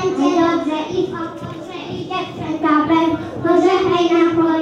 będzie dobrze i w oporze i tak przed kabel, może hej na pole.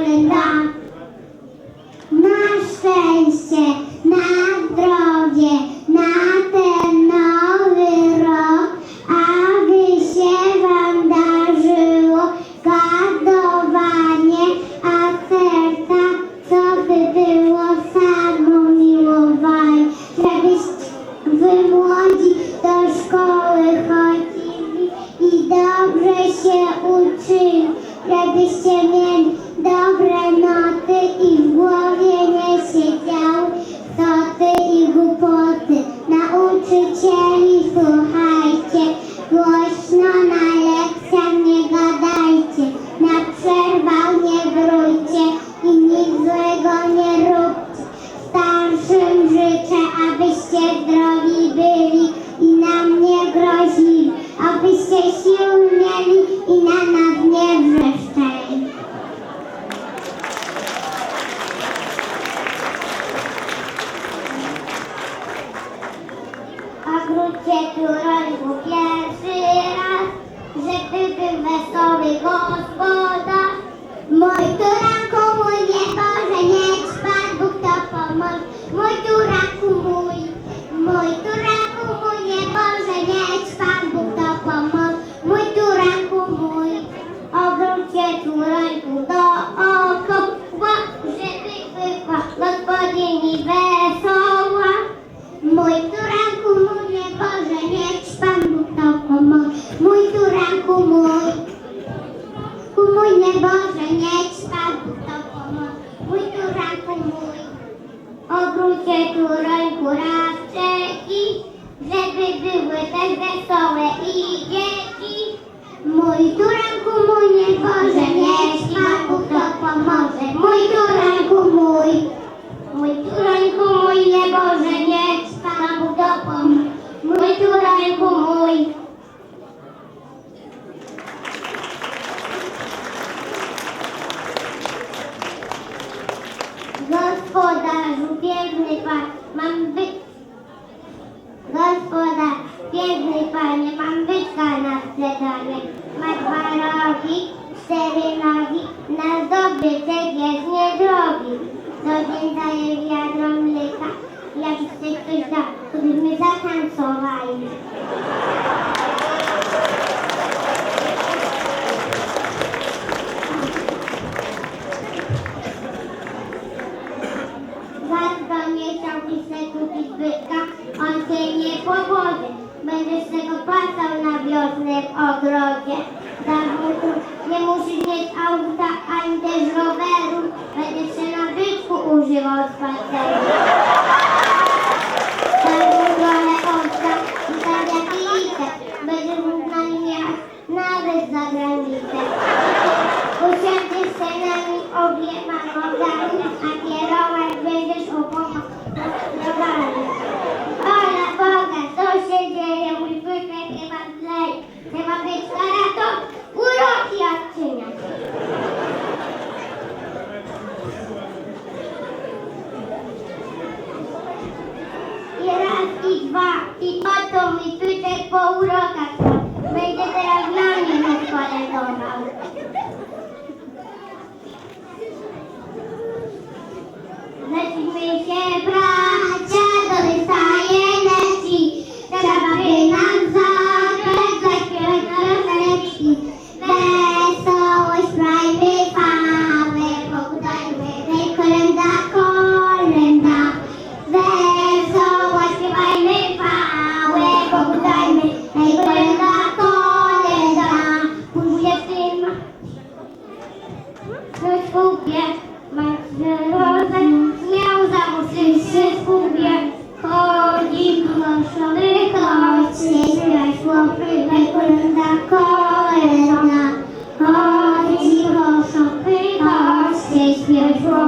Stój! Gospodarzu, biedny pan, mam być... Gospodarz, biedny panie, mam bytka na sprzedanie. Ma dwa rogi, cztery nogi, na zdobytek jest niedrogi. Co dzień daje wiadro mleka, jak chce ktoś da, to byśmy zatańcowali. Zadba nie chciał pisać kupić bytka, on się nie powodzi. Będziesz tego pasał na wiosnę w ogrodzie. Zawód nie musisz mieć auta ani też roweru, będziesz się na bytku używał spaceru.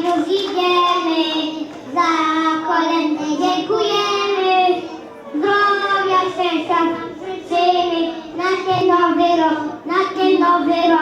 Idziemy, za kolędę dziękujemy. Zdrowia, szczęścia nam życzymy, na ten nowy rok, na ten nowy rok.